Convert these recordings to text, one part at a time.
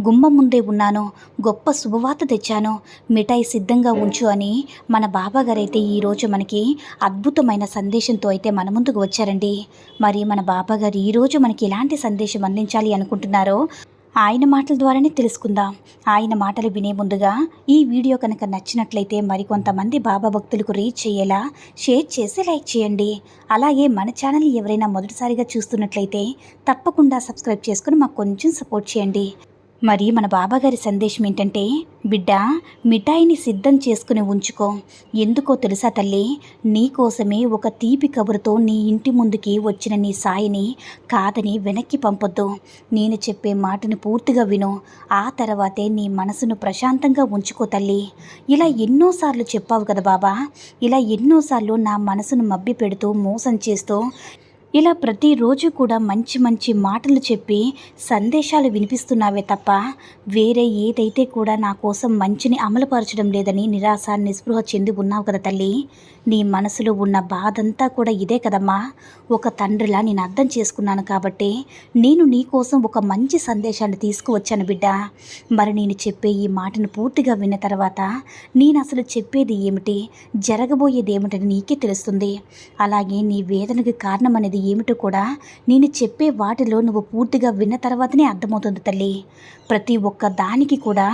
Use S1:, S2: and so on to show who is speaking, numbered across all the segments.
S1: గుమ్మం ముందే ఉన్నాను. గొప్ప శుభవార్త తెచ్చాను. మిఠాయి సిద్ధంగా ఉంచు అని మన బాబాగారైతే ఈరోజు మనకి అద్భుతమైన సందేశంతో అయితే మన ముందుకు వచ్చారండి. మరి మన బాబాగారు ఈరోజు మనకి ఎలాంటి సందేశం అందించాలి అనుకుంటున్నారో ఆయన మాటల ద్వారానే తెలుసుకుందాం. ఆయన మాటలు వినే ముందుగా ఈ వీడియో కనుక నచ్చినట్లయితే మరికొంతమంది బాబా భక్తులకు రీచ్ చేయేలా షేర్ చేసి లైక్ చేయండి. అలాగే మన ఛానల్ ఎవరైనా మొదటిసారిగా చూస్తున్నట్లయితే తప్పకుండా సబ్స్క్రైబ్ చేసుకుని మాకు కొంచెం సపోర్ట్ చేయండి. మరి మన బాబాగారి సందేశం ఏంటంటే బిడ్డ మిఠాయిని సిద్ధం చేసుకుని ఉంచుకో. ఎందుకో తెలుసా తల్లి? నీకోసమే ఒక తీపి కబురుతో నీ ఇంటి ముందుకి వచ్చిన నీ సాయిని కాదని వెనక్కి పంపొద్దు. నేను చెప్పే మాటను పూర్తిగా విను. ఆ తర్వాతే నీ మనసును ప్రశాంతంగా ఉంచుకో తల్లి. ఇలా ఎన్నోసార్లు చెప్పావు కదా బాబా. ఇలా ఎన్నోసార్లు నా మనసును మబ్బి పెడుతూ మోసం చేస్తూ ఇలా ప్రతిరోజు కూడా మంచి మంచి మాటలు చెప్పి సందేశాలు వినిపిస్తున్నావే తప్ప వేరే ఏదైతే కూడా నా కోసం మంచిని అమలుపరచడం లేదని నిరాశ నిస్పృహ చెంది ఉన్నావు కదా తల్లి. నీ మనసులో ఉన్న బాధంతా కూడా ఇదే కదమ్మా. ఒక తండ్రిలా నేను అర్థం చేసుకున్నాను కాబట్టి నేను నీ కోసం ఒక మంచి సందేశాన్ని తీసుకువచ్చాను బిడ్డ. మరి నేను చెప్పే ఈ మాటను పూర్తిగా విన్న తర్వాత నేను అసలు చెప్పేది ఏమిటి జరగబోయేది ఏమిటని నీకే తెలుస్తుంది. అలాగే నీ వేదనకు కారణం అనేది ఏమిటో కూడా నేను చెప్పే వాటిలో నువ్వు పూర్తిగా విన్న తర్వాతనే అర్థమవుతుంది తల్లి. ప్రతి ఒక్క దానికి కూడా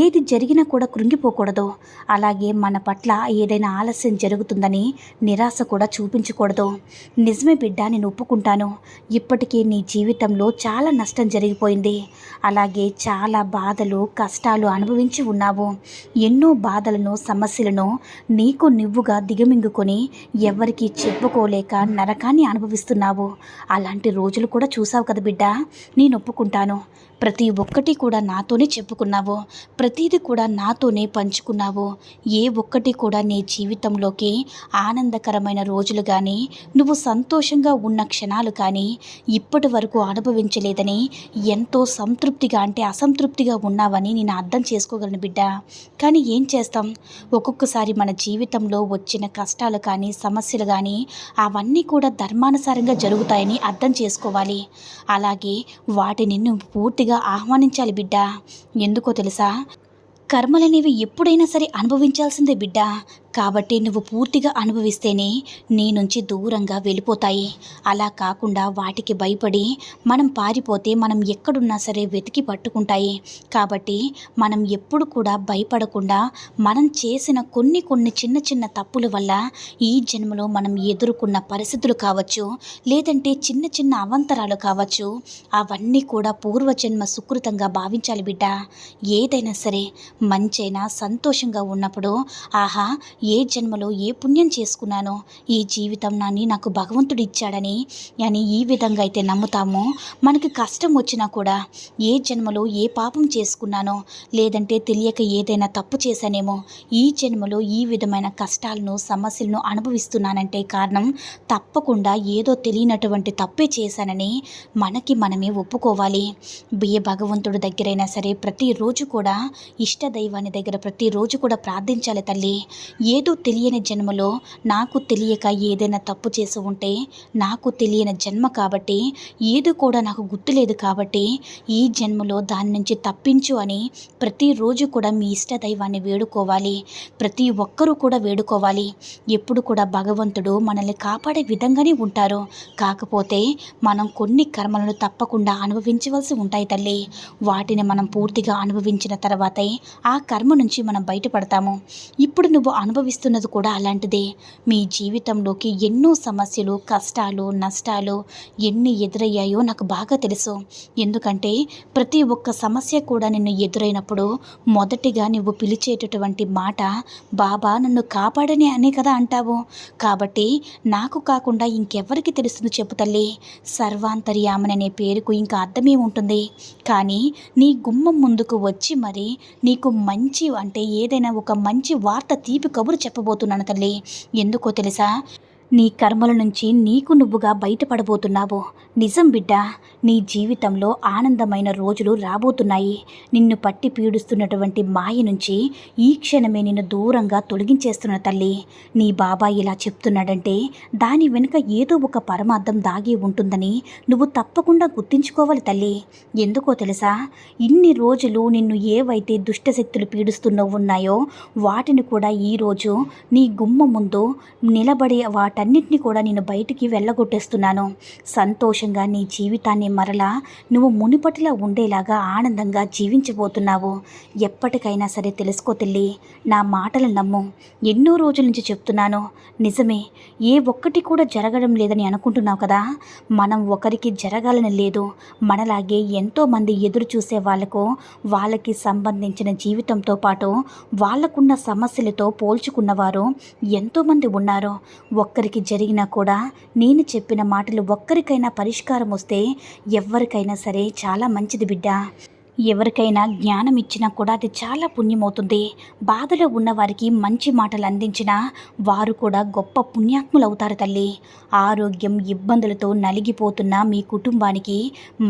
S1: ఏది జరిగినా కూడా కృంగిపోకూడదు. అలాగే మన పట్ల ఏదైనా ఆలస్యం జరుగుతుందని నిరాశ కూడా చూపించకూడదు. నిజమే బిడ్డ నేను ఒప్పుకుంటాను. ఇప్పటికే నీ జీవితంలో చాలా నష్టం జరిగిపోయింది. అలాగే చాలా బాధలు కష్టాలు అనుభవించి ఉన్నావు. ఎన్నో బాధలను సమస్యలను నీకు నువ్వుగా దిగమింగుకొని ఎవరికీ చెప్పుకోలేక నరకాన్ని చేస్తున్నావు. అలాంటి రోజులు కూడా చూసావు కదా బిడ్డ? నేను ఒప్పుకుంటాను. ప్రతి ఒక్కటి కూడా నాతోనే చెప్పుకున్నావు. ప్రతిదీ కూడా నాతోనే పంచుకున్నావు. ఏ ఒక్కటి కూడా నీ జీవితంలోకి ఆనందకరమైన రోజులు కానీ నువ్వు సంతోషంగా ఉన్న క్షణాలు కానీ ఇప్పటి వరకు అనుభవించలేదని ఎంతో సంతృప్తిగా అంటే అసంతృప్తిగా ఉన్నావని నేను అర్థం చేసుకోగలను బిడ్డ. కానీ ఏం చేస్తాం? ఒక్కొక్కసారి మన జీవితంలో వచ్చిన కష్టాలు కానీ సమస్యలు కానీ అవన్నీ కూడా ధర్మానుసారంగా జరుగుతాయని అర్థం చేసుకోవాలి. అలాగే వాటిని నువ్వు పూర్తిగా ఆహ్వానించాలి బిడ్డ. ఎందుకో తెలుసా? కర్మలనేవి ఎప్పుడైనా సరే అనుభవించాల్సిందే బిడ్డ. కాబట్టి నువ్వు పూర్తిగా అనుభవిస్తేనే నీ నుంచి దూరంగా వెళ్ళిపోతాయి. అలా కాకుండా వాటికి భయపడి మనం పారిపోతే మనం ఎక్కడున్నా సరే వెతికి పట్టుకుంటాయి. కాబట్టి మనం ఎప్పుడు కూడా భయపడకుండా మనం చేసిన కొన్ని కొన్ని చిన్న చిన్న తప్పుల వల్ల ఈ జన్మలో మనం ఎదుర్కొన్న పరిస్థితులు కావచ్చు లేదంటే చిన్న చిన్న అవంతరాలు కావచ్చు అవన్నీ కూడా పూర్వజన్మ సుకృతంగా భావించాలి బిడ్డ. ఏదైనా సరే మంచైనా సంతోషంగా ఉన్నప్పుడు ఆహా ఏ జన్మలో ఏ పుణ్యం చేసుకున్నానో ఈ జీవితం నాని నాకు భగవంతుడు ఇచ్చాడని అని ఈ విధంగా అయితే నమ్ముతామో. మనకి కష్టం వచ్చినా కూడా ఏ జన్మలో ఏ పాపం చేసుకున్నానో లేదంటే తెలియక ఏదైనా తప్పు చేశానేమో ఈ జన్మలో ఈ విధమైన కష్టాలను సమస్యలను అనుభవిస్తున్నానంటే కారణం తప్పకుండా ఏదో తెలియనటువంటి తప్పే చేశానని మనకి మనమే ఒప్పుకోవాలి. బియ్య భగవంతుడు దగ్గరైనా సరే ప్రతిరోజు కూడా ఇష్ట దైవాన్ని దగ్గర ప్రతిరోజు కూడా ప్రార్థించాలి తల్లి. ఏదో తెలియని జన్మలో నాకు తెలియక ఏదైనా తప్పు చేసి ఉంటే నాకు తెలియని జన్మ కాబట్టి ఏది కూడా నాకు గుర్తులేదు కాబట్టి ఈ జన్మలో దాని నుంచి తప్పించు అని ప్రతిరోజు కూడా మీ ఇష్ట దైవాన్ని వేడుకోవాలి. ప్రతి ఒక్కరూ కూడా వేడుకోవాలి. ఎప్పుడు కూడా భగవంతుడు మనల్ని కాపాడే విధంగానే ఉంటారు. కాకపోతే మనం కొన్ని కర్మలను తప్పకుండా అనుభవించవలసి ఉంటాయి తల్లి. వాటిని మనం పూర్తిగా అనుభవించిన తర్వాతే ఆ కర్మ నుంచి మనం బయటపడతాము. ఇప్పుడు నువ్వు అనుభవి అనుభవిస్తున్నది కూడా అలాంటిదే. మీ జీవితంలోకి ఎన్నో సమస్యలు కష్టాలు నష్టాలు ఎన్ని ఎదురయ్యాయో నాకు బాగా తెలుసు. ఎందుకంటే ప్రతి ఒక్క సమస్య కూడా నిన్ను ఎదురైనప్పుడు మొదటిగా నువ్వు పిలిచేటటువంటి మాట బాబా నన్ను కాపాడని అనే కదా అంటావు. కాబట్టి నాకు కాకుండా ఇంకెవరికి తెలుస్తుంది చెప్పు తల్లి. సర్వాంతర్యామని అనే పేరుకు ఇంకా అర్థమే ఉంటుంది. కానీ నీ గుమ్మం ముందుకు వచ్చి మరి నీకు మంచి అంటే ఏదైనా ఒక మంచి వార్త తీపి కబురు చెప్పబోతున్నాను తల్లి. ఎందుకో తెలుసా? నీ కర్మల నుంచి నీకు నువ్వుగా బయటపడబోతున్నావు. నిజం బిడ్డ నీ జీవితంలో ఆనందమైన రోజులు రాబోతున్నాయి. నిన్ను పట్టి పీడిస్తున్నటువంటి మాయ నుంచి ఈ క్షణమే నిన్ను దూరంగా తొలగించేస్తున్న తల్లి. నీ బాబా ఇలా చెప్తున్నాడంటే దాని వెనుక ఏదో ఒక పరమార్థం దాగి ఉంటుందని నువ్వు తప్పకుండా గుర్తించుకోవాలి తల్లి. ఎందుకో తెలుసా? ఇన్ని రోజులు నిన్ను ఏవైతే దుష్టశక్తులు పీడిస్తున్నో ఉన్నాయో వాటిని కూడా ఈరోజు నీ గుమ్మ ముందు నిలబడి వాటన్నిటిని కూడా నేను బయటికి వెళ్ళగొట్టేస్తున్నాను. సంతోషంగా నీ జీవితాన్ని మరలా నువ్వు మునిపటిలా ఉండేలాగా ఆనందంగా జీవించబోతున్నావు. ఎప్పటికైనా సరే తెలుసుకో తెల్లి నా మాటలు నమ్ము. ఎన్నో రోజుల నుంచి చెప్తున్నాను నిజమే ఏ ఒక్కటి కూడా జరగడం లేదని అనుకుంటున్నావు కదా? మనం ఒకరికి జరగాలని లేదు. మనలాగే ఎంతోమంది ఎదురు చూసే వాళ్ళకు వాళ్ళకి సంబంధించిన జీవితంతో పాటు వాళ్ళకున్న సమస్యలతో పోల్చుకున్నవారు ఎంతోమంది ఉన్నారు. ఒక్కరికి జరిగినా కూడా నేను చెప్పిన మాటలు ఒక్కరికైనా పరిష్కారం వస్తే ఎవరికైనా సరే చాలా మంచిది బిడ్డ. ఎవరికైనా జ్ఞానం ఇచ్చినా కూడా అది చాలా పుణ్యమవుతుంది. బాధలో ఉన్నవారికి మంచి మాటలు అందించినా వారు కూడా గొప్ప పుణ్యాత్ములు అవుతారు తల్లి. ఆరోగ్యం ఇబ్బందులతో నలిగిపోతున్న మీ కుటుంబానికి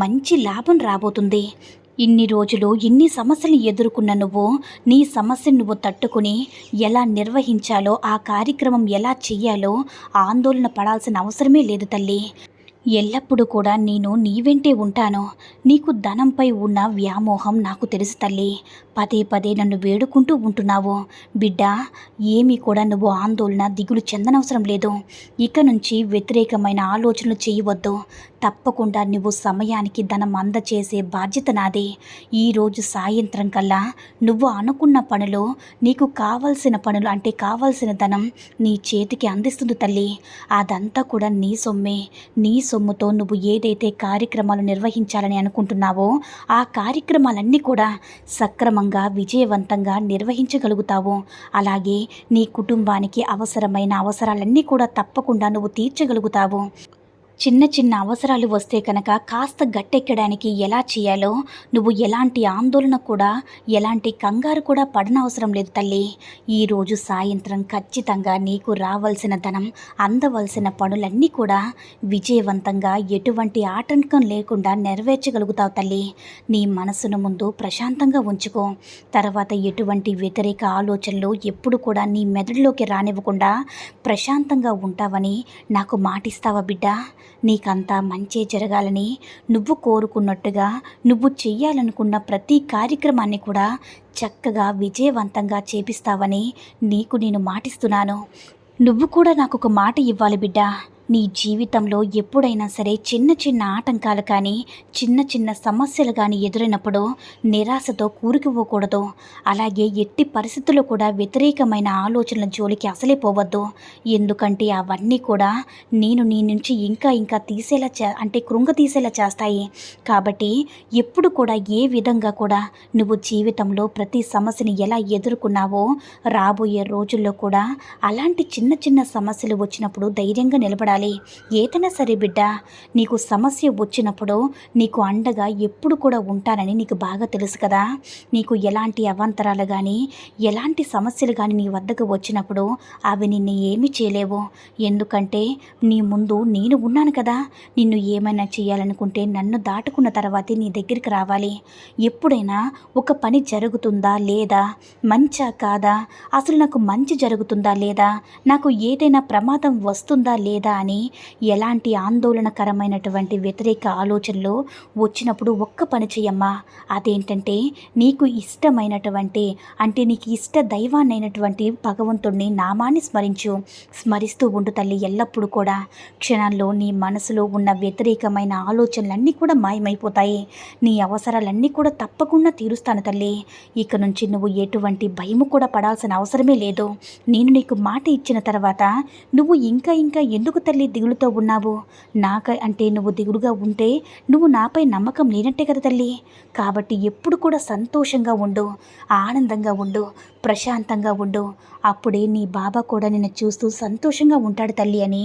S1: మంచి లాభం రాబోతుంది. ఇన్ని రోజులు ఇన్ని సమస్యలు ఎదుర్కొన్న నువ్వు? నీ సమస్యను నువ్వు తట్టుకుని ఎలా నిర్వహించాలో ఆ కార్యక్రమం ఎలా చెయ్యాలో ఆందోళన పడాల్సిన అవసరమే లేదు తల్లి. ఎల్లప్పుడూ కూడా నేను నీ వెంటే ఉంటాను. నీకు ధనంపై ఉన్న వ్యామోహం నాకు తెలుసు తల్లి. పదే పదే నన్ను వేడుకుంటూ ఉంటున్నావు. బిడ్డ ఏమీ కూడా నువ్వు ఆందోళన దిగులు చెందనవసరం లేదు. ఇక నుంచి వ్యతిరేకమైన ఆలోచనలు చేయవద్దు. తప్పకుండా నువ్వు సమయానికి ధనం అందచేసే బాధ్యత నాది. ఈరోజు సాయంత్రం కల్లా నువ్వు అనుకున్న పనులు నీకు కావలసిన పనులు అంటే కావలసిన ధనం నీ చేతికి అందిస్తుంది తల్లి. అదంతా కూడా నీ సొమ్మే. నీ సొమ్ముతో నువ్వు ఏదైతే కార్యక్రమాలు నిర్వహించాలని అనుకుంటున్నావో ఆ కార్యక్రమాలన్నీ కూడా సక్రమంగా విజయవంతంగా నిర్వహించగలుగుతావు. అలాగే నీ కుటుంబానికి అవసరమైన అవసరాలన్నీ కూడా తప్పకుండా నువ్వు తీర్చగలుగుతావు. చిన్న చిన్న అవసరాలు వస్తే కనుక కాస్త గట్టెక్కడానికి ఎలా చేయాలో నువ్వు ఎలాంటి ఆందోళన కూడా ఎలాంటి కంగారు కూడా పడనవసరం లేదు తల్లి. ఈరోజు సాయంత్రం ఖచ్చితంగా నీకు రావాల్సిన ధనం అందవలసిన పనులన్నీ కూడా విజయవంతంగా ఎటువంటి ఆటంకం లేకుండా నెరవేర్చగలుగుతావు తల్లి. నీ మనసును ముందు ప్రశాంతంగా ఉంచుకో. తర్వాత ఎటువంటి వ్యతిరేక ఆలోచనలు ఎప్పుడు కూడా నీ మెదడులోకి రానివ్వకుండా ప్రశాంతంగా ఉంటావని నాకు మాటిస్తావా బిడ్డ? నీకంతా మంచే జరగాలని నువ్వు కోరుకున్నట్టుగా నువ్వు చెయ్యాలనుకున్న ప్రతి కార్యక్రమాన్ని కూడా చక్కగా విజయవంతంగా చేపిస్తావని నీకు నేను మాటిస్తున్నాను. నువ్వు కూడా నాకు ఒక మాట ఇవ్వాలి బిడ్డ. నీ జీవితంలో ఎప్పుడైనా సరే చిన్న చిన్న ఆటంకాలు కానీ చిన్న చిన్న సమస్యలు కానీ ఎదురైనప్పుడు నిరాశతో కూరుకుపోకూడదు. అలాగే ఎట్టి పరిస్థితుల్లో కూడా వ్యతిరేకమైన ఆలోచనల జోలికి అసలే పోవద్దు. ఎందుకంటే అవన్నీ కూడా నేను నీ నుంచి ఇంకా ఇంకా తీసేలా చే అంటే కృంగ తీసేలా చేస్తాయి. కాబట్టి ఎప్పుడు కూడా ఏ విధంగా కూడా నువ్వు జీవితంలో ప్రతి సమస్యని ఎలా ఎదుర్కొన్నావో రాబోయే రోజుల్లో కూడా అలాంటి చిన్న చిన్న సమస్యలు వచ్చినప్పుడు ధైర్యంగా నిలబడాలి. ఏదైనా సరే బిడ్డ నీకు సమస్య వచ్చినప్పుడు నీకు అండగా ఎప్పుడు కూడా ఉంటానని నీకు బాగా తెలుసు కదా. నీకు ఎలాంటి అవాంతరాలు కానీ ఎలాంటి సమస్యలు కానీ నీ వద్దకు వచ్చినప్పుడు అవి నిన్ను ఏమీ చేయలేవు. ఎందుకంటే నీ ముందు నేను ఉన్నాను కదా. నిన్ను ఏమైనా చేయాలనుకుంటే నన్ను దాటుకున్న తర్వాతే నీ దగ్గరికి రావాలి. ఎప్పుడైనా ఒక పని జరుగుతుందా లేదా? మంచా కాదా? అసలు నాకు మంచి జరుగుతుందా లేదా? నాకు ఏదైనా ప్రమాదం వస్తుందా లేదా అని కానీ ఎలాంటి ఆందోళనకరమైనటువంటి వ్యతిరేక ఆలోచనలు వచ్చినప్పుడు ఒక్క పని చెయ్యమ్మా. అదేంటంటే నీకు ఇష్టమైనటువంటి అంటే నీకు ఇష్ట దైవాన్నైనటువంటి భగవంతుడిని నామాన్ని స్మరించు. స్మరిస్తూ ఉండు తల్లి ఎల్లప్పుడూ కూడా. క్షణాల్లో నీ మనసులో ఉన్న వ్యతిరేకమైన ఆలోచనలన్నీ కూడా మాయమైపోతాయి. నీ అవసరాలన్నీ కూడా తప్పకుండా తీరుస్తాను తల్లి. ఇక నుంచి నువ్వు ఎటువంటి భయము కూడా పడాల్సిన అవసరమే లేదు. నేను నీకు మాట ఇచ్చిన తర్వాత నువ్వు ఇంకా ఇంకా ఎందుకు తల్లి దిగులుతో ఉన్నావు. నాక అంటే నువ్వు దిగులుగా ఉంటే నువ్వు నాపై నమ్మకం లేనట్టే కదా తల్లి. కాబట్టి ఎప్పుడు కూడా సంతోషంగా ఉండు ఆనందంగా ఉండు ప్రశాంతంగా ఉండు. అప్పుడే నీ బాబా కూడా నిన్ను చూస్తూ సంతోషంగా ఉంటాడు తల్లి అని